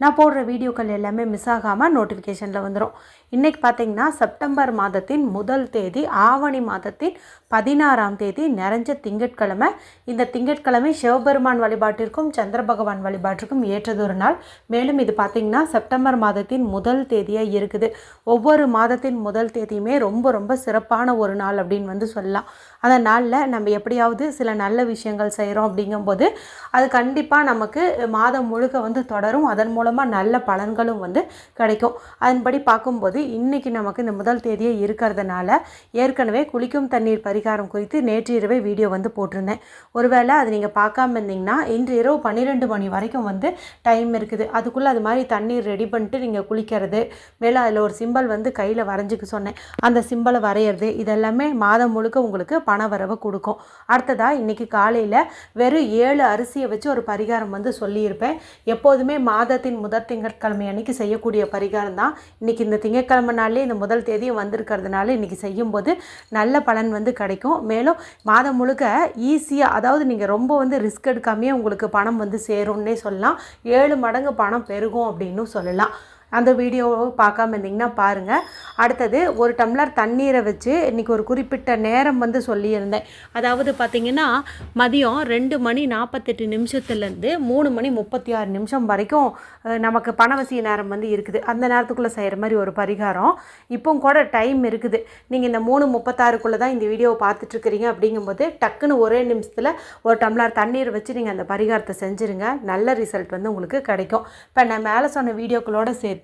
நான் போடுற வீடியோக்கள் எல்லாமே மிஸ் ஆகாமல் நோட்டிஃபிகேஷனில் வந்துடும் இன்றைக்கி பார்த்தீங்கன்னா செப்டம்பர் மாதத்தின் முதல் தேதி ஆவணி மாதத்தின் பதினாறாம் தேதி நிறைஞ்ச திங்கட்கிழமை. இந்த திங்கட்கிழமை சிவபெருமான் வழிபாட்டிற்கும் சந்திர பகவான் வழிபாட்டிற்கும் ஏற்றதொரு நாள். மேலும் இது பார்த்திங்கன்னா செப்டம்பர் மாதத்தின் முதல் தேதியாக இருக்குது. ஒவ்வொரு மாதத்தின் முதல் தேதியுமே ரொம்ப ரொம்ப சிறப்பான ஒரு நாள் அப்படின்னு வந்து சொல்லலாம். அந்த நாளில் நம்ம எப்படியாவது சில நல்ல விஷயங்கள் செய்கிறோம் அப்படிங்கும்போது அது கண்டிப்பாக நமக்கு மாதம் முழுக்க வந்து தொடரும். அதன் மூலம் மூலமாக நல்ல பலன்களும் வந்து கிடைக்கும். அதன்படி பார்க்கும்போது இன்றைக்கி நமக்கு இந்த முதல் தேதியே இருக்கிறதுனால ஏற்கனவே குளிக்கும் தண்ணீர் பரிகாரம் குறித்து நேற்று இரவே வீடியோ வந்து போட்டிருந்தேன். ஒருவேளை அது நீங்கள் பார்க்காம இருந்தீங்கன்னா இன்று இரவு பன்னிரெண்டு மணி வரைக்கும் வந்து டைம் இருக்குது. அதுக்குள்ளே அது மாதிரி தண்ணீர் ரெடி பண்ணிட்டு நீங்கள் குளிக்கிறது மேலே அதில் ஒரு சிம்பல் வந்து கையில் வரைஞ்சிக்க சொன்னேன். அந்த சிம்பலை வரைகிறது இதெல்லாமே மாதம் முழுக்க உங்களுக்கு பண வரவை கொடுக்கும். அடுத்ததாக இன்றைக்கி காலையில் வெறும் ஏழு அரிசியை வச்சு ஒரு பரிகாரம் வந்து சொல்லியிருப்பேன். எப்போதுமே மாதத்தின் முதல் திங்கட்கிழமை அன்னைக்கு செய்யக்கூடிய பரிகாரம் தான். இன்றைக்கி இந்த திங்கட்கிழமை நாள்லேயே இந்த முதல் தேதியும் வந்திருக்கிறதுனால இன்றைக்கி செய்யும்போது நல்ல பலன் வந்து கிடைக்கும். மேலும் மாதம் முழுக்க ஈஸியாக அதாவது நீங்கள் ரொம்ப வந்து ரிஸ்க் எடுக்காமையே உங்களுக்கு பணம் வந்து சேரும்னே சொல்லலாம். ஏழு மடங்கு பணம் பெருகும் அப்படின்னு சொல்லலாம். அந்த வீடியோவை பார்க்காம இருந்தீங்கன்னா பாருங்கள் அடுத்தது ஒரு டம்ளர் தண்ணீரை வச்சு இன்றைக்கி ஒரு குறிப்பிட்ட நேரம் வந்து சொல்லியிருந்தேன். அதாவது பார்த்திங்கன்னா மதியம் ரெண்டு மணி நாற்பத்தெட்டு நிமிஷத்துலேருந்து மூணு மணி முப்பத்தி ஆறு நிமிஷம் வரைக்கும் நமக்கு பணவசிய நேரம் வந்து இருக்குது. அந்த நேரத்துக்குள்ளே செய்கிற மாதிரி ஒரு பரிகாரம். இப்போ கூட டைம் இருக்குது. நீங்கள் இந்த மூணு முப்பத்தாறுக்குள்ளே தான் இந்த வீடியோவை பார்த்துட்ருக்கிறீங்க அப்படிங்கும்போது டக்குன்னு ஒரே நிமிஷத்தில் ஒரு டம்ளர் தண்ணீர் வச்சு நீங்கள் அந்த பரிகாரத்தை செஞ்சுருங்க. நல்ல ரிசல்ட் வந்து உங்களுக்கு கிடைக்கும். இப்போ நான் மேலே சொன்ன வீடியோக்களோட சேர்த்து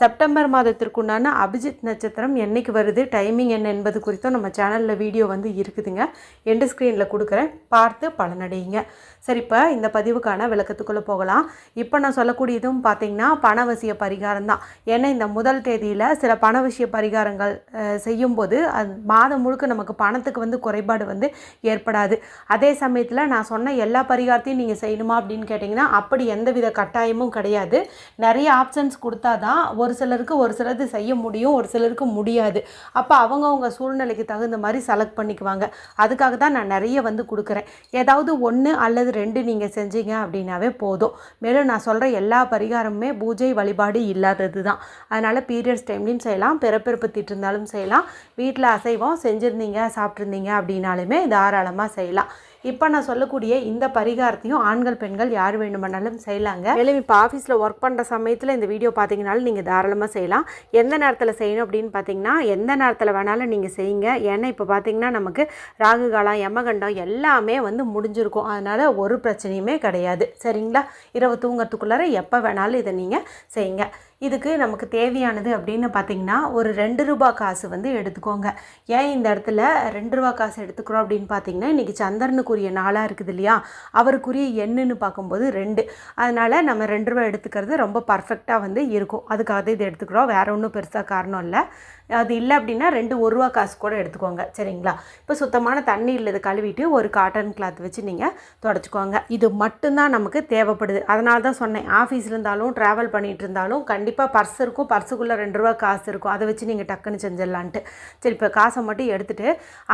செப்டம்பர் மாதத்திற்குண்டான அபிஜித் நட்சத்திரம் என்றைக்கு வருது டைமிங் என்ன என்பது குறித்தும் நம்ம சேனலில் வீடியோ வந்து இருக்குதுங்க. எண்டு ஸ்க்ரீனில் கொடுக்குறேன். பார்த்து பலனடையுங்க. சரி இப்போ இந்த பதிவுக்கான விளக்கத்துக்குள்ளே போகலாம். இப்போ நான் சொல்லக்கூடியதும் பார்த்தீங்கன்னா பணவசிய பரிகாரம் தான். ஏன்னா இந்த முதல் தேதியில் சில பணவசிய பரிகாரங்கள் செய்யும்போது அது மாதம் முழுக்க நமக்கு பணத்துக்கு வந்து குறைபாடு வந்து ஏற்படாது. அதே சமயத்தில் நான் சொன்ன எல்லா பரிகாரத்தையும் நீங்கள் செய்யணுமா அப்படின்னு கேட்டிங்கன்னா அப்படி எந்தவித கட்டாயமும் கிடையாது. நிறைய ஆப்ஷன்ஸ் கொடுத்தா தான் ஒரு சிலருக்கு ஒரு சிலது செய்ய முடியும் ஒரு சிலருக்கு முடியாது. அப்போ அவங்கவுங்க சூழ்நிலைக்கு தகுந்த மாதிரி செலக்ட் பண்ணிக்குவாங்க. அதுக்காக தான் நான் நிறைய வந்து கொடுக்குறேன். ஏதாவது ஒன்று அல்லது ரெண்டு நீங்கள் செஞ்சீங்க அப்படின்னாவே போதும். மேலும் நான் சொல்கிற எல்லா பரிகாரமுமே பூஜை வழிபாடு இல்லாதது தான். அதனால் பீரியட்ஸ் டைம்லையும் செய்யலாம் பிறப்பிறப்பு திட்டிருந்தாலும் செய்யலாம். வீட்டில் அசைவம் செஞ்சுருந்தீங்க சாப்பிட்ருந்தீங்க அப்படின்னாலுமே தாராளமாக செய்யலாம். இப்போ நான் சொல்லக்கூடிய இந்த பரிகாரத்தையும் ஆண்கள் பெண்கள் யார் வேண்டுமானாலும் செய்யலாங்க. மேலும் இப்போ ஆஃபீஸில் ஒர்க் பண்ணுற சமயத்தில் இந்த வீடியோ பார்த்தீங்கனாலும் நீங்கள் தாராளமாக செய்யலாம். எந்த நேரத்தில் செய்யணும் அப்படின்னு பார்த்தீங்கன்னா எந்த நேரத்தில் வேணாலும் நீங்கள் செய்யுங்க. ஏன்னா இப்போ பார்த்தீங்கன்னா நமக்கு ராகு காலம் யமகண்டம் எல்லாமே வந்து முடிஞ்சிருக்கும். அதனால் ஒரு பிரச்சனையுமே கிடையாது. சரிங்களா? இரவு தூங்கிறதுக்குள்ளார எப்போ வேணாலும் இதை நீங்கள் செய்யுங்க. இதுக்கு நமக்கு தேவையானது அப்படின்னு பார்த்தீங்கன்னா ஒரு ரெண்டு ரூபா காசு வந்து எடுத்துக்கோங்க. ஏன் இந்த இடத்துல ரெண்டு ரூபா காசு எடுத்துக்கிறோம் அப்படின்னு பார்த்தீங்கன்னா இன்றைக்கி சந்திரனுக்குரிய நாளாக இருக்குது இல்லையா? அவருக்குரிய எண்ணுன்னு பார்க்கும்போது ரெண்டு. அதனால் நம்ம ரெண்டு ரூபா எடுத்துக்கிறது ரொம்ப பர்ஃபெக்டாக வந்து இருக்கும். அதுக்காக தான் இது எடுத்துக்கிறோம். வேறு ஒன்றும் பெருசாக காரணம் இல்லை. அது இல்லை அப்படின்னா ரெண்டு ஒரு ரூபா காசு கூட எடுத்துக்கோங்க. சரிங்களா? இப்போ சுத்தமான தண்ணி இல்லை கழுவிட்டு ஒரு காட்டன் கிளாத் வச்சு நீங்கள் தொடச்சிக்கோங்க. இது மட்டும்தான் நமக்கு தேவைப்படுது. அதனால தான் சொன்னேன். ஆஃபீஸில் இருந்தாலும் ட்ராவல் பண்ணிகிட்டு இருந்தாலும் கண்டிப்பாக கண்டிப்பாக பர்ஸ் இருக்கும். பர்ஸுக்குள்ளே ரெண்டு ரூபா காசு இருக்கும். அதை வச்சு நீங்கள் டக்குன்னு செஞ்சிடலான்ட்டு. சரி இப்போ காசை மட்டும் எடுத்துகிட்டு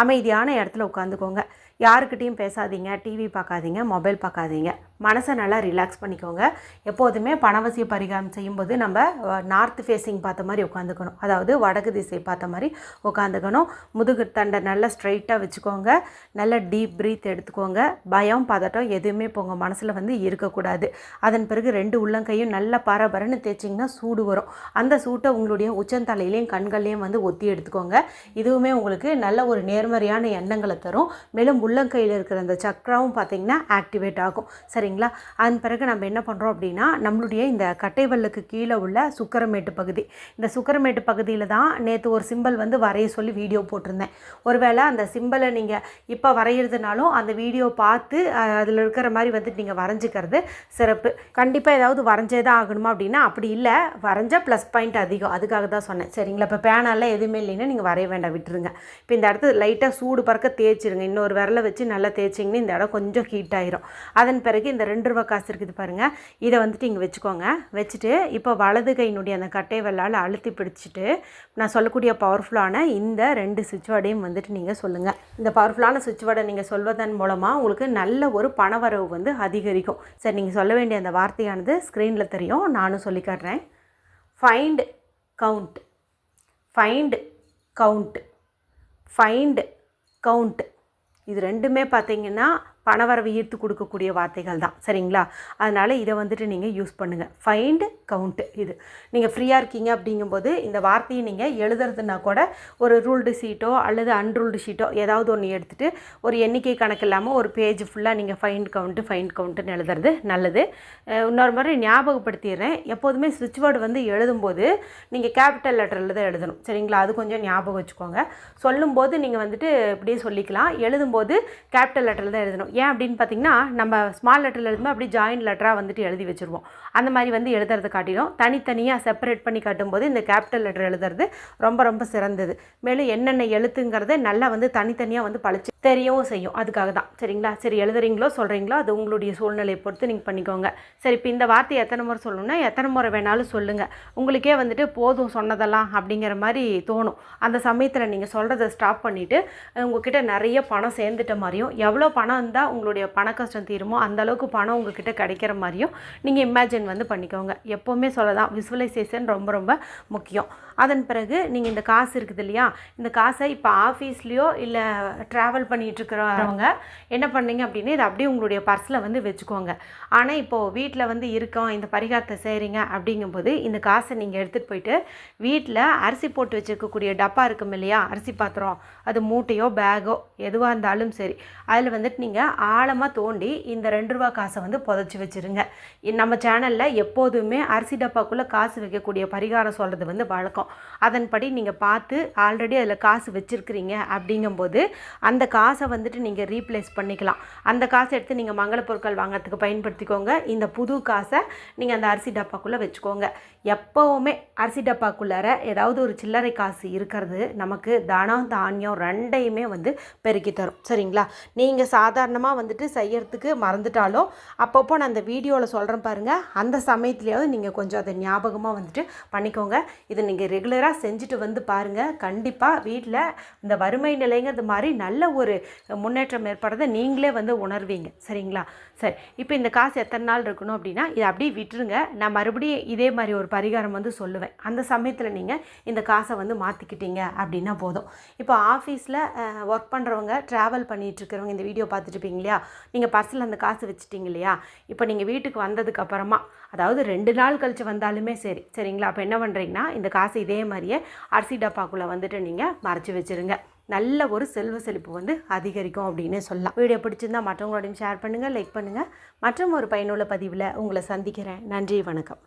அமைதியான இடத்துல உட்காந்துக்கோங்க. யாருக்கிட்டேயும் பேசாதீங்க. டிவி பார்க்காதீங்க மொபைல் பார்க்காதீங்க மனசை நல்லா ரிலாக்ஸ் பண்ணிக்கோங்க. எப்போதுமே பணவசிய பரிகாரம் செய்யும்போது நம்ம நார்த் ஃபேஸிங் பார்த்த மாதிரி உட்காந்துக்கணும். அதாவது வடக்கு திசை பார்த்த மாதிரி உட்காந்துக்கணும். முதுகு தண்டை நல்லா ஸ்ட்ரைட்டாக வச்சுக்கோங்க. நல்ல டீப் ப்ரீத் எடுத்துக்கோங்க. பயம் பதட்டம் எதுவுமே இப்போ உங்கள் மனசில் வந்து இருக்கக்கூடாது. அதன் பிறகு ரெண்டு உள்ளங்கையும் நல்லா பரபரன்னு தேய்ச்சிங்கன்னா சூடு வரும். அந்த சூட்டை உங்களுடைய உச்சந்தலையிலையும் கண்கள்லையும் வந்து ஒத்தி எடுத்துக்கோங்க. இதுவுமே உங்களுக்கு நல்ல ஒரு நேர்மறையான எண்ணங்களை தரும். மேலும் உள்ளங்கையில் இருக்கிற அந்த சக்கராவும் பார்த்தீங்கன்னா ஆக்டிவேட் ஆகும். சரிங்களா? அதன் பிறகு நம்ம என்ன பண்ணுறோம் அப்படின்னா நம்மளுடைய இந்த கட்டைவல்லுக்கு கீழே உள்ள சுக்கரமேட்டு பகுதி. இந்த சுக்கரமேட்டு பகுதியில் தான் நேற்று ஒரு சிம்பல் வந்து வரைய சொல்லி வீடியோ போட்டிருந்தேன். ஒருவேளை அந்த சிம்பலை நீங்கள் இப்போ வரைகிறதுனாலும் அந்த வீடியோ பார்த்து அதில் இருக்கிற மாதிரி வந்து நீங்கள் வரைஞ்சிக்கிறது சிறப்பு. கண்டிப்பாக ஏதாவது வரைஞ்சே தான் ஆகணுமா அப்படின்னா அப்படி இல்லை. வரைஞ்ச ப்ளஸ் பாயிண்ட் அதிகம். அதுக்காக தான் சொன்னேன். சரிங்களா? இப்போ பேனாலாம் எதுவுமே இல்லைன்னா நீங்கள் வரைய வேண்டாம். விட்டுருங்க. இப்போ இந்த இடத்துல லைட்டாக சூடு பறக்க தேய்ச்சிருங்க. இன்னொரு விரலை வச்சு நல்லா தேய்ச்சிங்கன்னா இந்த இடம் கொஞ்சம் ஹீட் ஆயிரும். அதன் பிறகு இந்த இந்த ரெண்டு ரூபா காசு இருக்குது பாருங்கள் இதை வந்துட்டு இங்கே வச்சுக்கோங்க. வச்சுட்டு இப்போ வலது கையினுடைய அந்த கட்டை வெள்ளால் அழுத்தி பிடிச்சிட்டு நான் சொல்லக்கூடிய பவர்ஃபுல்லான இந்த ரெண்டு சுவிட்ச்வேர்டையும் வந்துட்டு நீங்கள் சொல்லுங்கள் இந்த பவர்ஃபுல்லான சுவிட்ச்வேர்டை நீங்கள் சொல்வதன் மூலமாக உங்களுக்கு நல்ல ஒரு பணவரவு வந்து அதிகரிக்கும். சரி நீங்கள் சொல்ல வேண்டிய அந்த வார்த்தையானது ஸ்க்ரீனில் தெரியும். நானும் சொல்லி காட்டுறேன். Find count find count find count இது ரெண்டுமே பார்த்தீங்கன்னா பணவரவு ஈர்த்து கொடுக்கக்கூடிய வார்த்தைகள் தான். சரிங்களா? அதனால் இதை வந்துட்டு நீங்கள் யூஸ் பண்ணுங்கள் ஃபைண்டு கவுண்ட்டு இது. நீங்கள் ஃப்ரீயாக இருக்கீங்க அப்படிங்கும்போது இந்த வார்த்தையை நீங்கள் எழுதுறதுனா கூட ஒரு ரூல்டு ஷீட்டோ அல்லது அன்ரூல்டு ஷீட்டோ ஏதாவது ஒன்று எடுத்துகிட்டு ஒரு எண்ணிக்கை கணக்கு இல்லாமல் ஒரு பேஜ் ஃபுல்லாக நீங்கள் ஃபைண்ட் கவுண்ட்டு ஃபைண்ட் கவுண்ட்டுன்னு எழுதுறது நல்லது. இன்னொரு முறை ஞாபகப்படுத்திடுறேன். எப்போதுமே சுவிட்ச் வேர்டு வந்து எழுதும்போது நீங்கள் கேபிட்டல் லெட்டரில் தான் எழுதணும். சரிங்களா? அது கொஞ்சம் ஞாபகம் வச்சுக்கோங்க. சொல்லும்போது நீங்கள் வந்துட்டு இப்படியே சொல்லிக்கலாம். எழுதும்போது கேபிட்டல் லெட்டரில் தான் எழுதணும். ஏன் அப்படின்னு பார்த்தீங்கன்னா நம்ம ஸ்மால் லெட்டரில் எழுதும்போது அப்படியே ஜாயின்ட் லெட்டராக வந்துட்டு எழுதி வச்சுருவோம். அந்த மாதிரி வந்து எழுதுறது காட்டிடும் தனித்தனியாக செப்பரேட் பண்ணி காட்டும்போது இந்த கேபிட்டல் லெட்டர் எழுதுறது ரொம்ப ரொம்ப சிறந்தது. மேலும் என்னென்ன எழுத்துங்கிறத நல்லா வந்து தனித்தனியாக வந்து பழிச்சு தெரியவும் செய்யும். அதுக்காக தான். சரிங்களா? சரி எழுதுறீங்களோ சொல்கிறீங்களோ அது உங்களுடைய சூழ்நிலையை பொறுத்து நீங்கள் பண்ணிக்கோங்க. சரி இப்போ இந்த வார்த்தையை எத்தனை முறை சொல்லணும்னா எத்தனை முறை வேணாலும் சொல்லுங்கள் உங்களுக்கே வந்துட்டு போதும் சொன்னதெல்லாம் அப்படிங்கிற மாதிரி தோணும். அந்த சமயத்தில் நீங்கள் சொல்கிறத ஸ்டாப் பண்ணிவிட்டு உங்ககிட்ட நிறைய பணம் சேர்ந்துட்ட மாதிரியும் எவ்வளோ பணம் இருந்தால் உங்களுடைய பண கஷ்டம் தீருமோ அந்த அளவுக்கு பணம் உங்ககிட்ட கிடைக்கிற மாதிரியும் நீங்கள் இமேஜின் வந்து பண்ணிக்கோங்க. எப்போவுமே சொல்லலாம் விசுவலைசேஷன் ரொம்ப ரொம்ப முக்கியம். அதன் பிறகு நீங்கள் இந்த காசு இருக்குது இல்லையா? இந்த காசை இப்போ ஆஃபீஸ்லேயோ இல்லை ட்ராவல் பண்ணிகிட்டு இருக்கிறவங்க என்ன பண்ணீங்க அப்படின்னா இதை அப்படியே உங்களுடைய பர்ஸில் வந்து வச்சுக்கோங்க. ஆனால் இப்போது வீட்டில் வந்து இருக்கோம் இந்த பரிகாரத்தை செய்கிறீங்க அப்படிங்கும்போது இந்த காசை நீங்கள் எடுத்துகிட்டு போயிட்டு வீட்டில் அரிசி போட்டு வச்சுருக்கக்கூடிய டப்பா இருக்கும் இல்லையா? அரிசி பாத்திரம் அது மூட்டையோ பேக்கோ எதுவாக இருந்தாலும் சரி அதில் வந்துட்டு நீங்கள் ஆழமாக தோண்டி இந்த ரெண்டு ரூபா காசை வந்து புதைச்சி வச்சுருங்க. நம்ம சேனலில் எப்போதுமே அரிசி டப்பாக்குள்ளே காசு வைக்கக்கூடிய பரிகாரம் சொல்கிறது வந்து வழக்கம். அதன்படி நீங்கள் பார்த்து ஆல்ரெடி அதில் காசு வச்சுருக்கிறீங்க அப்படிங்கும்போது அந்த காசை வந்துட்டு நீங்கள் ரீப்ளேஸ் பண்ணிக்கலாம். அந்த காசை எடுத்து நீங்கள் மங்கள பொருட்கள் வாங்குறதுக்கு பயன்படுத்திக்கோங்க. இந்த புது காசை நீங்கள் அந்த அரிசி டப்பாக்குள்ளே வச்சுக்கோங்க. எப்போவுமே அரிசி டப்பாக்குள்ளார ஏதாவது ஒரு சில்லறை காசு இருக்கிறது நமக்கு தனம் தானியம் ரெண்டையுமே வந்து பெருக்கி தரும். சரிங்களா? நீங்கள் சாதாரணமாக வந்துட்டு செய்யறதுக்கு மறந்துட்டாலும் அப்பப்போ நான் அந்த வீடியோவில் சொல்கிறேன் பாருங்கள் அந்த சமயத்துலையாவது நீங்கள் கொஞ்சம் அதை ஞாபகமாக வந்துட்டு பண்ணிக்கோங்க. இதை நீங்கள் ரெகுலராக செஞ்சுட்டு வந்து பாருங்கள் கண்டிப்பாக வீட்டில் இந்த வறுமை நிலைங்கிறது மாதிரி நல்ல ஒரு முன்னேற்றம் ஏற்படுறதை நீங்களே வந்து உணர்வீங்க. சரிங்களா? சரி. இப்போ இந்த காசு எத்தனை நாள் இருக்கணும் அப்படின்னா இதை அப்படியே விட்டுருங்க. நான் மறுபடியும் இதே மாதிரி ஒரு பரிகாரம் வந்து சொல்லுவேன். அந்த சமயத்தில் நீங்கள் இந்த காசை வந்து மாற்றிக்கிட்டீங்க அப்படின்னா போதும். இப்போ ஆஃபீஸில் ஒர்க் பண்ணுறவங்க ட்ராவல் பண்ணிகிட்ருக்கிறவங்க இந்த வீடியோ பார்த்துட்டு இருப்பீங்க இல்லையா? நீங்கள் பர்ஸில் அந்த காசு வச்சுட்டீங்க இல்லையா? இப்போ நீங்கள் வீட்டுக்கு வந்ததுக்கப்புறமா அதாவது ரெண்டு நாள் கழித்து வந்தாலுமே சரி. சரிங்களா? அப்போ என்ன பண்ணுறீங்கன்னா இந்த காசு இதே மாதிரியே அரிசி டப்பாக்குள்ளே வந்துட்டு நீங்கள் மறைச்சி வச்சுருங்க. நல்ல ஒரு செல்வ செழிப்பு வந்து அதிகரிக்கும் அப்படின்னு சொல்லலாம். வீடியோ பிடிச்சிருந்தா மற்றவங்களோடையும் ஷேர் பண்ணுங்கள் லைக் பண்ணுங்கள் மற்றும் ஒரு பயனுள்ள பதிவில் உங்களை சந்திக்கிறேன். நன்றி வணக்கம்.